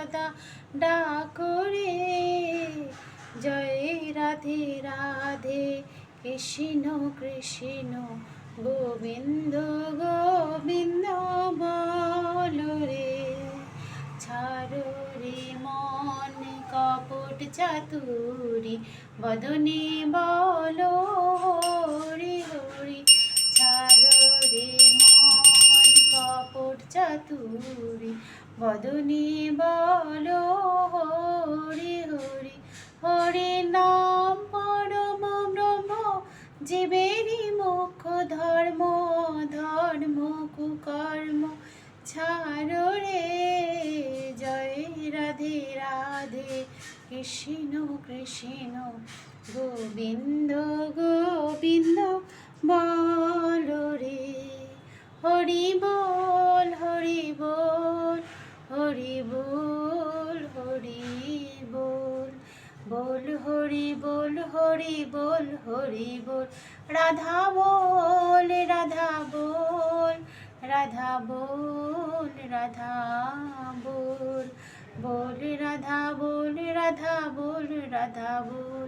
সদা ডাকরে। জয় রাধে রাধে, কৃষ্ণ কৃষ্ণ, গোবিন্দ গোবিন্দ বল রে। ছাড়ো রে মন কপট চাতুরি, বদনে বলো চাতুরি বদনে বলো হরি হরি হরি নাম পরম ব্রহ্ম, জীবেরই মুখ্য ধর্ম ধর্ম কুকর্ম। ছাড়ো রে, জয় রাধে রাধে, কৃষ্ণ কৃষ্ণ, গোবিন্দ গোবিন্দ, বল রে, হরি বল। বল হরি বল হরি বল হরি বল। রাধা বল রাধা বল রাধা বল রাধা বল। বল, রাধা বল রাধা বল রাধা বল।